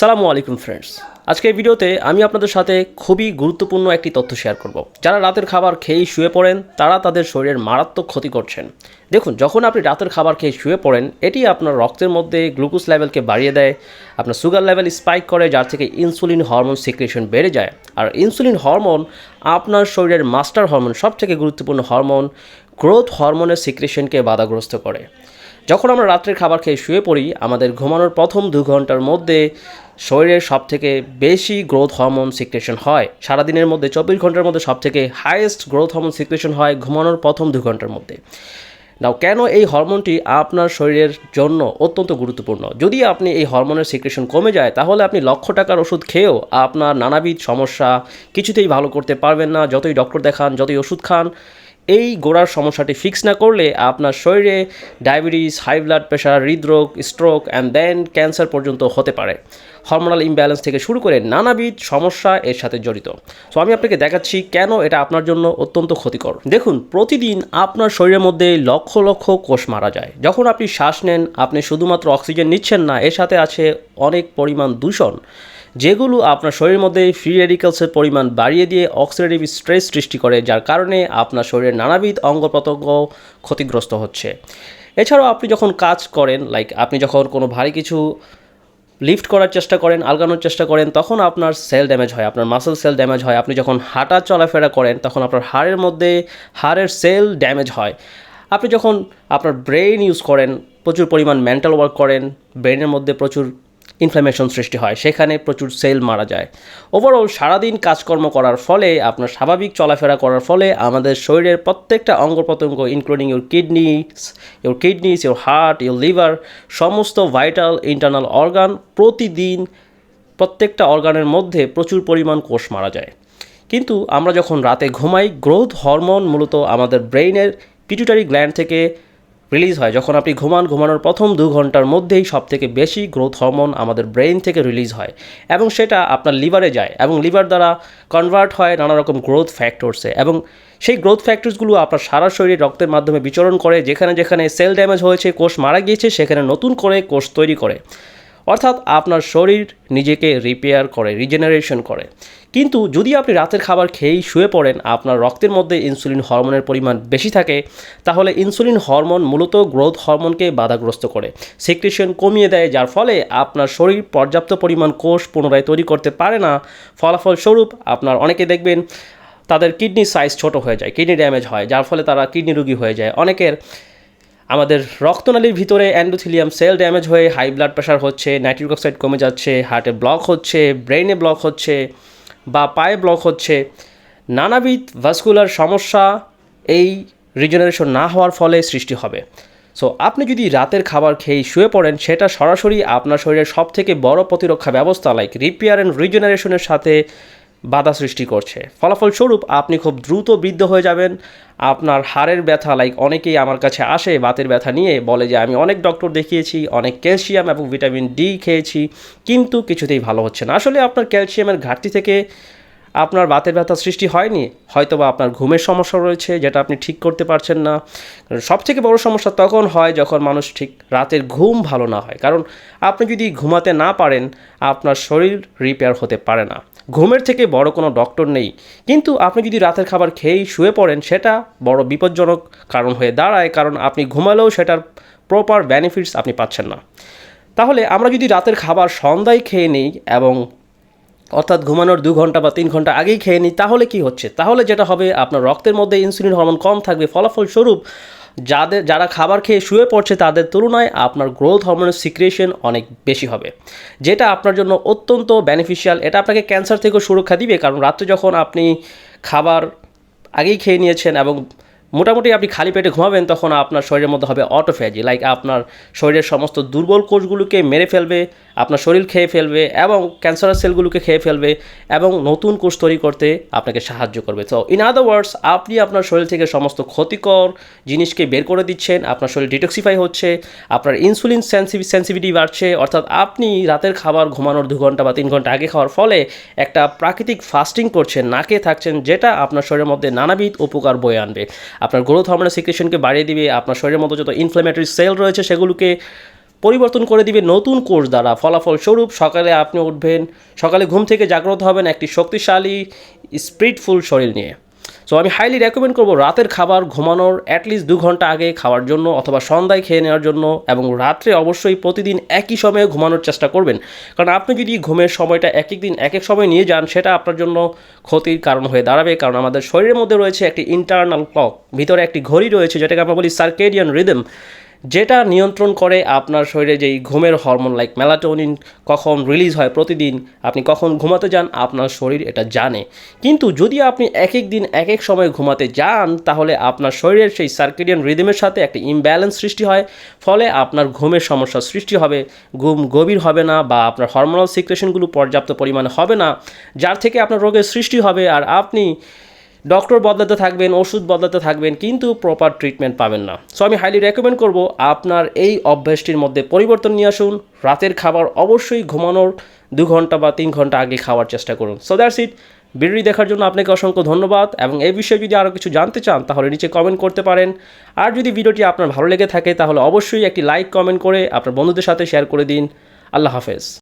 সালামু আলাইকুম ফ্রেন্ডস আজকে এই ভিডিওতে আমি আপনাদের সাথে খুবই গুরুত্বপূর্ণ একটি তথ্য শেয়ার করব। যারা রাতের খাবার খেয়েই শুয়ে পড়েন, তারা তাদের শরীরের মারাত্মক ক্ষতি করছেন। দেখুন, যখন আপনি রাতের খাবার খেয়ে শুয়ে পড়েন, এটি আপনার রক্তের মধ্যে গ্লুকোজ লেভেলকে বাড়িয়ে দেয়, আপনার সুগার লেভেল স্পাইক করে, যার থেকে ইনসুলিন হরমোন সিক্রেশন বেড়ে যায়। আর ইনসুলিন হরমোন আপনার শরীরের মাস্টার হরমোন সবথেকে গুরুত্বপূর্ণ হরমোন গ্রোথ হরমোনের সিক্রেশনকে বাধাগ্রস্ত করে। যখন আমরা রাত্রের খাবার খেয়ে শুয়ে পড়ি, আমাদের ঘুমানোর প্রথম দু ঘণ্টার মধ্যে শরীরের সব থেকে বেশি গ্রোথ হরমোন সিক্রেশন হয়। সারাদিনের মধ্যে চব্বিশ ঘণ্টার মধ্যে সব থেকে হাইয়েস্ট গ্রোথ হরমোন সিক্রেশন হয় ঘুমানোর প্রথম দু ঘণ্টার মধ্যে। নাও কেন এই হরমোনটি আপনার শরীরের জন্য অত্যন্ত গুরুত্বপূর্ণ? যদি আপনি এই হরমোনের সিক্রেশন কমে যায়, তাহলে আপনি লক্ষ টাকার ওষুধ খেয়েও আপনার নানাবিধ সমস্যা কিছুতেই ভালো করতে পারবেন না। যতই ডক্টর দেখান, যতই ওষুধ খান এই গোড়ার সমস্যাটি ফিক্স না করলে আপনার শরীরে ডায়াবেটিস হাই ব্লাড প্রেশার হৃদরোগ স্ট্রোক অ্যান্ড দেন ক্যান্সার পর্যন্ত হতে পারে। হরমোনাল ইমব্যালেন্স থেকে শুরু করে নানাবিধ সমস্যা এর সাথে জড়িত। সো আমি আপনাকে দেখাচ্ছি কেন এটা আপনার জন্য অত্যন্ত ক্ষতিকর। দেখুন, প্রতিদিন আপনার শরীরের মধ্যে লক্ষ লক্ষ কোষ মারা যায়। যখন আপনি শ্বাস নেন, আপনি শুধুমাত্র অক্সিজেন নিচ্ছেন না, এর সাথে আছে অনেক পরিমাণ দূষণ। যেগুলো আপনার শরীরের মধ্যে ফ্রি রেডিক্যালসের পরিমাণ বাড়িয়ে দিয়ে অক্সিডেটিভ স্ট্রেস সৃষ্টি করে, যার কারণে আপনার শরীরের নানাবিধ অঙ্গ প্রত্যঙ্গ ক্ষতিগ্রস্ত হচ্ছে। এছাড়াও আপনি যখন কাজ করেন লাইক আপনি যখন কোনো ভারী কিছু লিফট করার চেষ্টা করেন, আলগানোর চেষ্টা করেন, তখন আপনার সেল ড্যামেজ হয়, আপনার মাসেল সেল ড্যামেজ হয়। আপনি যখন হাঁটা চলাফেরা করেন, তখন আপনার হাড়ের মধ্যে, হাড়ের সেল ড্যামেজ হয়। আপনি যখন আপনার ব্রেন ইউজ করেন, প্রচুর পরিমাণ মেন্টাল ওয়ার্ক করেন ব্রেনের মধ্যে প্রচুর ইনফ্লামেশন সৃষ্টি হয়, সেখানে প্রচুর সেল মারা যায়। ওভারঅল সারাদিন কাজকর্ম করার ফলে, আপনার স্বাভাবিক চলাফেরা করার ফলে, আমাদের শরীরের প্রত্যেকটা অঙ্গ প্রত্যঙ্গ including your kidneys your kidneys your heart your liver সমস্ত ভাইটাল ইন্টারনাল অর্গান প্রতিদিন, প্রত্যেকটা অর্গানের মধ্যে প্রচুর পরিমাণ কোষ মারা যায়। কিন্তু আমরা যখন রাতে ঘুমাই গ্রোথ হরমোন মূলত আমাদের ব্রেইনের পিটুটারি গ্ল্যান্ড থেকে রিলিজ হয়। যখন আপনি ঘুমান, ঘুমানোর প্রথম দু ঘণ্টার মধ্যেই সব থেকে বেশি গ্রোথ হরমোন আমাদের ব্রেন থেকে রিলিজ হয় এবং সেটা আপনার লিভারে যায় এবং লিভার দ্বারা কনভার্ট হয় নানা রকম গ্রোথ ফ্যাক্টরসে এবং সেই গ্রোথ ফ্যাক্টরসগুলো আপনার সারা শরীরে রক্তের মাধ্যমে বিচরণ করে, যেখানে যেখানে সেল ড্যামেজ হয়েছে, কোষ মারা গিয়েছে, সেখানে নতুন করে কোষ তৈরি করে। অর্থাৎ আপনার শরীর নিজেকে রিপেয়ার করে রিজেনারেশন করে। কিন্তু যদি আপনি রাতের খাবার খেয়েই শুয়ে পড়েন, আপনার রক্তের মধ্যে ইনসুলিন হরমোনের পরিমাণ বেশি থাকে, তাহলে ইনসুলিন হরমোন মূলত গ্রোথ হরমোনকে বাধাগ্রস্ত করে। সিক্রেশন কমিয়ে দেয়, যার ফলে আপনার শরীর পর্যাপ্ত পরিমাণ কোষ পুনরায় তৈরি করতে পারে না। ফলাফল স্বরূপ আপনার অনেকে দেখবেন, তাদের কিডনি সাইজ ছোট হয়ে যায় কিডনি ড্যামেজ হয়, যার ফলে তারা কিডনি রোগী হয়ে যায়। অনেকের আমাদের রক্তনালীর ভিতরে অ্যান্ডোথিলিয়াম সেল ড্যামেজ হয়ে হাই ব্লাড প্রেশার হচ্ছে নাইট্রিক অক্সাইড কমে যাচ্ছে হার্টে ব্লক হচ্ছে ব্রেনে ব্লক হচ্ছে বা পায়ে ব্লক হচ্ছে। নানাবিধ ভাস্কুলার সমস্যা এই রিজেনারেশন না হওয়ার ফলে সৃষ্টি হবে। সো আপনি যদি রাতের খাবার খেয়ে শুয়ে পড়েন, সেটা সরাসরি আপনার শরীরের সব থেকে বড় প্রতিরক্ষা ব্যবস্থা লাইক রিপেয়ার অ্যান্ড রিজেনারেশনের সাথে বাধা সৃষ্টি করছে। ফলাফলস্বরূপ আপনি খুব দ্রুত বৃদ্ধ হয়ে যাবেন আপনার হাড়ের ব্যথা লাইক অনেকেই আমার কাছে আসে বাতের ব্যথা নিয়ে, বলে যে আমি অনেক ডক্টর দেখিয়েছি, অনেক ক্যালসিয়াম এবং ভিটামিন ডি খেয়েছি, কিন্তু কিছুতেই ভালো হচ্ছে না। আসলে আপনার ক্যালসিয়ামের ঘাটতি থেকে আপনার বাতের ব্যথা সৃষ্টি হয়নি, হয়তোবা আপনার ঘুমের সমস্যা রয়েছে, যেটা আপনি ঠিক করতে পারছেন না। সব থেকে বড় সমস্যা তখন হয় যখন মানুষ ঠিক রাতের ঘুম ভালো না হয়। কারণ আপনি যদি ঘুমাতে না পারেন, আপনার শরীর রিপেয়ার হতে পারে না। ঘুমের থেকে বড় কোনো ডক্টর নেই। কিন্তু আপনি যদি রাতের খাবার খেয়েই শুয়ে পড়েন, সেটা বড় বিপজ্জনক কারণ হয়ে দাঁড়ায়, কারণ আপনি ঘুমালেও সেটার প্রপার বেনিফিটস আপনি পাচ্ছেন না। তাহলে আমরা যদি রাতের খাবার সন্ধ্যায় খেয়ে নিই এবং অর্থাৎ ঘুমানোর দু ঘণ্টা বা তিন ঘণ্টা আগেই খেয়ে নিই, তাহলে কি হচ্ছে? তাহলে যেটা হবে, আপনার রক্তের মধ্যে ইনসুলিন হরমোন কম থাকবে। ফলাফল স্বরূপ যাদের, যারা খাবার খেয়ে শুয়ে পড়ছে তাদের তুলনায় আপনার গ্রোথ হরমোনের সিক্রেশন অনেক বেশি হবে। যেটা আপনার জন্য অত্যন্ত বেনিফিশিয়াল এটা আপনাকে ক্যান্সার থেকেও সুরক্ষা দিবে। কারণ রাত্রে যখন আপনি খাবার আগেই খেয়ে নিয়েছেন এবং মোটামুটি আপনি খালি পেটে ঘুমাবেন, তখন আপনার শরীরের মধ্যে হবে অটোফ্যাজি লাইক আপনার শরীরের সমস্ত দুর্বল কোষগুলোকে মেরে ফেলবে আপনার শরীর খেয়ে ফেলবে এবং ক্যান্সারাস সেলগুলোকে খেয়ে ফেলবে এবং নতুন কোষ তৈরি করতে আপনাকে সাহায্য করবে। তো ইন আদার ওয়ার্ডস আপনি আপনার শরীর থেকে সমস্ত ক্ষতিকর জিনিসকে বের করে দিচ্ছেন, আপনার শরীর ডিটক্সিফাই হচ্ছে, আপনার ইনসুলিন সেন্সিভ সেন্সিভিটি বাড়ছে, অর্থাৎ আপনি রাতের খাবার ঘুমানোর দু ঘণ্টা বা তিন ঘণ্টা আগে খাওয়ার ফলে একটা প্রাকৃতিক ফাস্টিং করছেন নাকে থাকছেন, যেটা আপনার শরীরের মধ্যে নানাবিধ উপকার বয়ে আনবে। আপনার গ্রোথ হরমোনের সিক্রেশনকে বাড়িয়ে দিবে, আপনার শরীরের মধ্যে যত ইনফ্লামেটরি সেল রয়েছে সেগুলোকে পরিবর্তন করে দিবে নতুন কোর্স দ্বারা। ফলাফল স্বরূপ সকালে আপনি উঠবেন, সকালে ঘুম থেকে জাগ্রত হবেন একটি শক্তিশালী, স্পিরিটফুল শরীর নিয়ে। সো আমি হাইলি রেকমেন্ড করব রাতের খাবার ঘুমানোর অ্যাটলিস্ট দু ঘণ্টা আগে খাওয়ার জন্য অথবা সন্ধ্যায় খেয়ে নেওয়ার জন্য এবং রাত্রে অবশ্যই প্রতিদিন একই সময়ে ঘুমানোর চেষ্টা করবেন। কারণ আপনি যদি ঘুমের সময়টা এক এক দিন এক এক সময় নিয়ে যান, সেটা আপনার জন্য ক্ষতির কারণ হয়ে দাঁড়াবে। কারণ আমাদের শরীরের মধ্যে রয়েছে একটি ইন্টারনাল ক্লক ভিতরে একটি ঘড়ি রয়েছে, যেটাকে আমরা বলি সার্কেডিয়ান রিদম যেটা নিয়ন্ত্রণ করে আপনার শরীরে যেই ঘুমের হরমোন লাইক মেলাটোনিন কখন রিলিজ হয় প্রতিদিন, আপনি কখন ঘুমাতে যান, আপনার শরীর এটা জানে। কিন্তু যদি আপনি এক এক দিন, এক এক সময় ঘুমাতে যান, তাহলে আপনার শরীরের সেই সার্কেডিয়ান রিদমের সাথে একটা ইমব্যালেন্স সৃষ্টি হয়। ফলে আপনার ঘুমের সমস্যা সৃষ্টি হবে, ঘুম গভীর হবে না বা আপনার হরমোনাল সিক্রেশনগুলো পর্যাপ্ত পরিমাণে হবে না, যার থেকে আপনার রোগের সৃষ্টি হবে। আর আপনি ডক্টর বদলাতে থাকবেন, ওষুধ বদলাতে থাকবেন, কিন্তু প্রপার ট্রিটমেন্ট পাবেন না। সো আমি হাইলি রেকমেন্ড করব আপনার এই অভ্যাসটির মধ্যে পরিবর্তন নিয়ে আসুন, রাতের খাবার অবশ্যই ঘুমানোর দু ঘণ্টা বা তিন ঘণ্টা আগে খাওয়ার চেষ্টা করুন। সো দ্যাটস ইট ভিডিওটি দেখার জন্য আপনাকে অসংখ্য ধন্যবাদ এবং এই বিষয়ে যদি আরও কিছু জানতে চান, তাহলে নিচে কমেন্ট করতে পারেন। আর যদি ভিডিওটি আপনার ভালো লেগে থাকে, তাহলে অবশ্যই একটি লাইক কমেন্ট করে আপনার বন্ধুদের সাথে শেয়ার করে দিন। আল্লাহ হাফেজ।